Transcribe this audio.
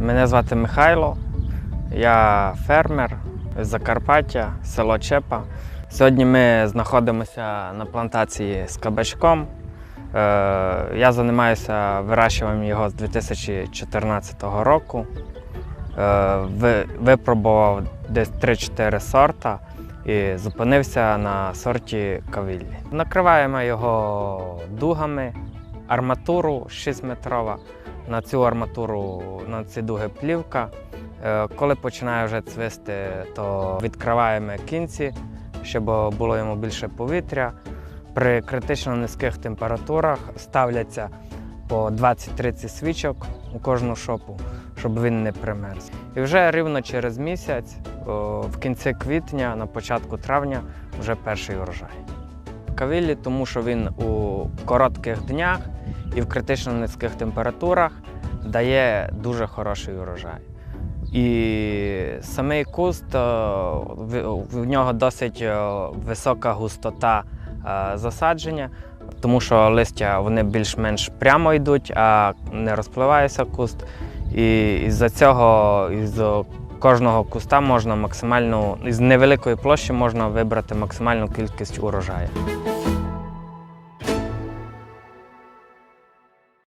Мене звати Михайло, я фермер з Закарпаття, село Чепа. Сьогодні ми знаходимося на плантації з кабачком. Е, Я займаюся вирощуванням його з 2014 року. Е, Випробував десь 3-4 сорта і зупинився на сорті кавіллі. Накриваємо його дугами, арматуру 6-метрова. На цю арматуру, на ці дуги плівка. Е, Коли починає вже цвисти, то відкриваємо кінці, щоб було йому більше повітря. При критично низьких температурах ставляться по 20-30 свічок у кожну шопу, щоб він не примерз. І вже рівно через місяць, в кінці квітня, на початку травня, вже перший урожай. Кавіллі, тому що він у коротких днях і в критично низьких температурах дає дуже хороший урожай. І самий куст, е, в- нього досить е, висока густота е, засадження, тому що листя вони більш-менш прямо йдуть, а не розпливається куст. І із-за цього із кожного куста можна максимальну, із невеликої площі можна вибрати максимальну кількість урожаю.